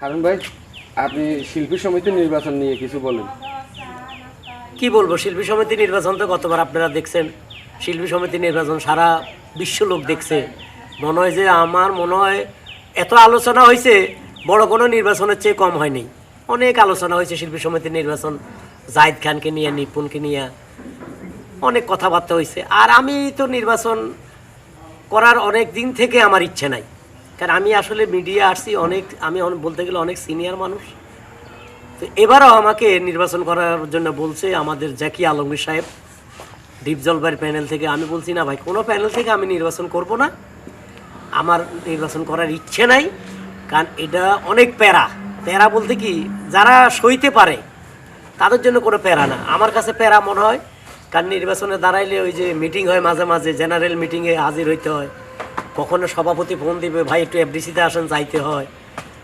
হারুন ভাই, আপনি শিল্পী সমিতি নির্বাচন নিয়ে কিছু বলেন। কি বলব, শিল্পী সমিতি নির্বাচন তো গতবার আপনারা দেখছেন। শিল্পী সমিতি নির্বাচন সারা বিশ্ব লোক দেখছে। মনে হয় যে আমার, মনে হয় এত আলোচনা হয়েছে, বড় কোনো নির্বাচনের চেয়ে কম হয়নি। অনেক আলোচনা হয়েছে শিল্পী সমিতির নির্বাচন, জাহিদ খানকে নিয়ে, নিপুণকে নিয়ে। অনেক কথাবার্তা হয়েছে। আর আমি তো নির্বাচন করার অনেক দিন থেকে আমার ইচ্ছে নাই। কারণ আমি আসলে মিডিয়া আসছি, অনেক, আমি বলতে গেলে অনেক সিনিয়র মানুষ। তো এবারও আমাকে নির্বাচন করার জন্য বলছে আমাদের জ্যাকি আলমগীর সাহেব। ডিপ জলবাইয়ের প্যানেল থেকে আমি বলছি, না ভাই, কোনো প্যানেল থেকে আমি নির্বাচন করব না। আমার নির্বাচন করার ইচ্ছে নাই। কারণ এটা অনেক প্যারা। প্যারা বলতে কি, যারা সইতে পারে, তাদের জন্য কোনো প্যারা না। আমার কাছে প্যারা মনে হয়, কারণ নির্বাচনে দাঁড়াইলে ওই যে মিটিং হয় মাঝে মাঝে জেনারেল মিটিংয়ে হাজির হইতে হয়। কখনো সভাপতি ফোন দিবে, ভাই, একটু এফডিসিতে আসেন, যাইতে হয়।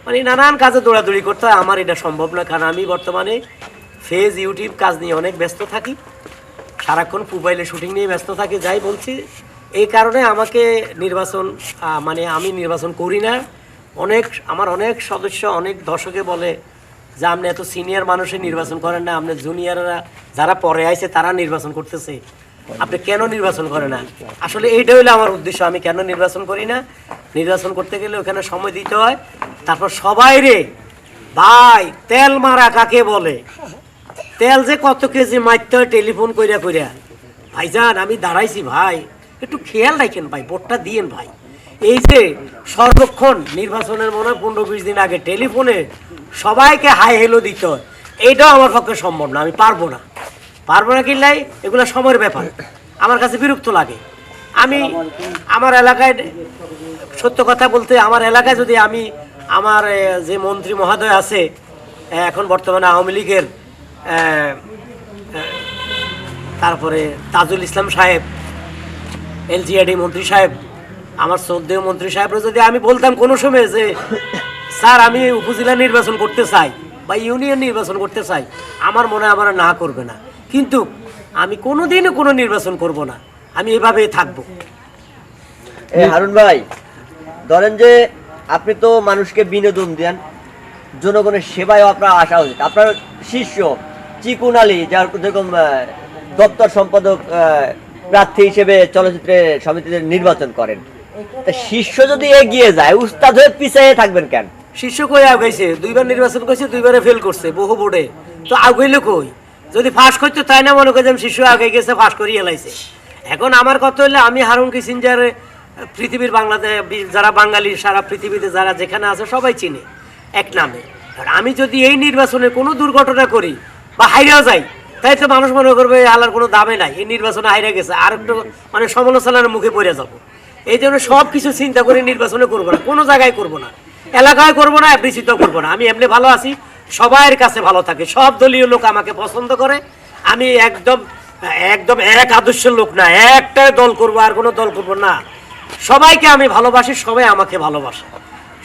মানে নানান কাজে দৌড়াদৌড়ি করতে হয়, আমার এটা সম্ভব না, কারণ আমি বর্তমানে ফেজ, ইউটিউব কাজ নিয়ে অনেক ব্যস্ত থাকি। সারাক্ষণ মোবাইলে শুটিং নিয়ে ব্যস্ত থাকি, যাই বলছি, এই কারণে আমাকে নির্বাচন মানে আমি নির্বাচন করি না। অনেক, আমার অনেক সদস্য, অনেক দর্শকে বলে যে, আপনি এত সিনিয়র মানুষের নির্বাচন করেন না, আপনি জুনিয়ররা যারা পরে আইছে, তারা নির্বাচন করতেছে। আপনি কেন নির্বাচন করেন না? আসলে এইটা হলো আমার উদ্দেশ্য। আমি কেন নির্বাচন করি না? নির্বাচন করতে গেলে ওখানে সময় দিতে হয়। তারপর সবাই রে, ভাই, তেল মারা কাকে বলে? তেল যে কত কেজি মারতে হয় টেলিফোন কইরা কইরা। ভাইজান, আমি দাঁড়াইছি ভাই। একটু খেয়াল রাখেন ভাই, ভোটটা দিয়েন ভাই। এই যে সর্বক্ষণ নির্বাচনের মনে হয় পনেরো বিশ দিন আগে টেলিফোনে সবাইকে হাই হেলো দিতে হয়। এইটাও আমার পক্ষে সম্ভব না, আমি পারব না। পারব না কিনলাই, এগুলো সময়ের ব্যাপার। আমার কাছে বিরক্ত লাগে। আমি আমার এলাকায়, সত্য কথা বলতে, আমার এলাকায় যদি আমি আমার যে মন্ত্রী মহোদয় আছে এখন বর্তমানে আওয়ামী লীগের তারপরে তাজুল ইসলাম সাহেব, এলজিআইডি মন্ত্রী সাহেব, আমার শ্রদ্ধেয় মন্ত্রী সাহেবরা যদি আমি বলতাম কোনো সময় যে, স্যার, আমি উপজেলা নির্বাচন করতে চাই বা ইউনিয়ন নির্বাচন করতে চাই, আমার মনে আমার না করবে না। কিন্তু আমি কোনোদিনও কোনো নির্বাচন করব না। আমি এভাবেই থাকব। এ হারুন ভাই ধরেন যে আপনি তো মানুষকে বিনোদন দেন জনগণের সেবায় আপনার আসা উচিত। আপনার শিষ্য চিকুন আলী যার যেরকম দপ্তর সম্পাদক প্রার্থী হিসেবে চলচ্চিত্রে সমিতিতে নির্বাচন করেন। তা শিষ্য যদি এগিয়ে যায় উস্তাদ হয়ে পিছিয়ে থাকবেন কেন? শিষ্য কই আগাইছে? দুইবার নির্বাচন করছে দুইবারে ফেল করছে বহু বোর্ডে। তো আগাইলে কই? যদি ফাঁস করতো, তাই না মনে করি শিশু আগে গেছে, ফাঁস করিয়ে এলাইছে এখন আমার কথা হলে, আমি হারুন কিসিঞ্জার পৃথিবীর বাংলাদেশ যারা বাঙালি, সারা পৃথিবীতে যারা যেখানে আছে, সবাই চিনে, এক নামে। আর আমি যদি এই নির্বাচনে কোনো দুর্ঘটনা করি বা হাইরাও যাই, তাই তো মানুষ মনে করবে আলার কোনো দামে নাই, এই নির্বাচনে হাইরে গেছে, আর একটু মানে সমালোচনার মুখে পড়ে যাব। এই জন্য সব কিছু চিন্তা করে নির্বাচনে করব না, কোনো জায়গায় করব না, এলাকায় করব না বিচিত করব না। আমি এমনি ভালো আছি সবাইয়ের কাছে ভালো থাকে। সব দলীয় লোক আমাকে পছন্দ করে। আমি একদম একদম এক আদর্শের লোক না, একটা দল করব আর কোনো দল করব না। সবাইকে আমি ভালোবাসি, সবাই আমাকে ভালোবাসে।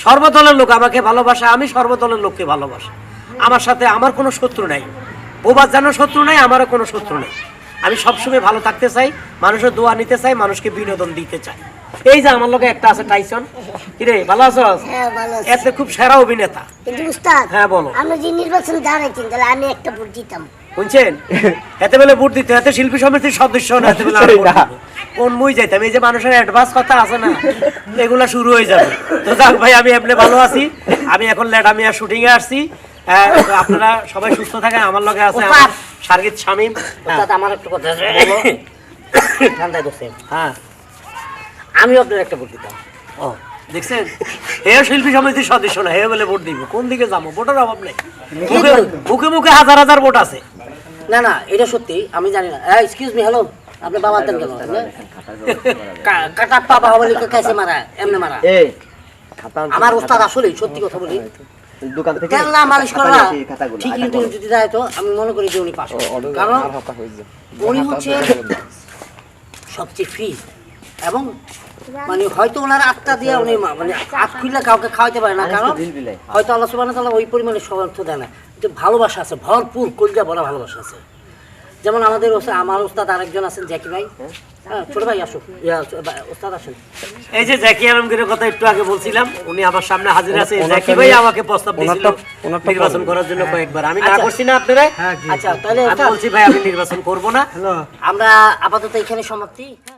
সর্বদলের লোক আমাকে ভালোবাসে, আমি সর্বদলের লোককে ভালোবাসি। আমার সাথে আমার কোনো শত্রু নাই। বোবার যেন শত্রু নাই, আমারও কোনো শত্রু নেই। আমি সবসময় ভালো থাকতে চাই, মানুষের দোয়া নিতে চাই, মানুষকে বিনোদন দিতে চাই। এই যে আমার লোকে একটা আছে টাইসন কিরে ভালো আছো হ্যাঁ ভালো আছি। এতে খুব সেরা অভিনেতা। কিন্তু উস্তাদ হ্যাঁ, বলো। আমরা যে নির্বাচন দাঁড়াইছেন তাহলে আমি একটা ভোট দিতাম। শুনছেন? এতে বেলে ভোট দিতে এতে শিল্পী সমিতির সদস্য না এতে বেলে। কোন মুই যাইতাম? এই যে মানুষের অ্যাডভান্স কথা আছে না এগুলা শুরু হয়ে যাবে। তো যাক ভাই আমি এমনি ভালো আছি। আমি এখন লেডামিয়া শুটিং এ আসছি। আপনারা সবাই সুস্থ থাকেন আমার লগে আছে। সার্গিত শামীম। আমার একটা কথা আছে। ঠান্ডায় বসে হ্যাঁ। আমি আপনার একটা ভোট দিতাম। ও দেখছেন? হে শিল্পী সমিতির সদস্য না হে বলে ভোট দিব। কোন দিকে যাব? ভোটের অভাব নেই। মুখে মুখে মুখে হাজার হাজার ভোট আছে। না না এটা সত্যি আমি জানি না। এক্সকিউজ মি হ্যালো আপনি দেন কেন? কাটা পাবা হবে লিখে খাইছে মারা এমনি মারা। এই আমার ওস্তাদ আসলে সত্যি কথা বলি। দোকান থেকে না মালিশ করা ঠিক কিন্তু যদি তো আমি মনে করি যে উনি পাস কারণ উনি হচ্ছে সবচেয়ে ফ্রি এবং মানে হয়তো ওনার আত্মা দিয়ে উনি মানে আত খুললে কাউকে খাওয়াইতে পারে না কারণ হয়তো আল্লাহ সুবাহ তাআলা ওই পরিমাণে সমর্থ দেয় না। কিন্তু ভালোবাসা আছে ভরপুর কলজা বড় ভালোবাসা আছে। যেমন আমাদের আমার ওস্তাদ আরেকজন আছেন জ্যাকি ভাই। হ্যাঁ। ছোট ভাই আসো ওস্তাদ আসেন। এই যে জ্যাকি আলমগীরের কথা একটু আগে বলছিলাম উনি আমার সামনে হাজির আছে। জ্যাকি ভাই আমাকে প্রস্তাব দিয়েছিল ওনারটা- ওনারটা নির্বাচন করার জন্য কয়েকবার। আমি না আচ্ছা। করছি না আপনারা। আচ্ছা তাহলে বলছি ভাই আমি নির্বাচন করব না। আমরা আপাতত এখানে সমাপ্তি। হ্যাঁ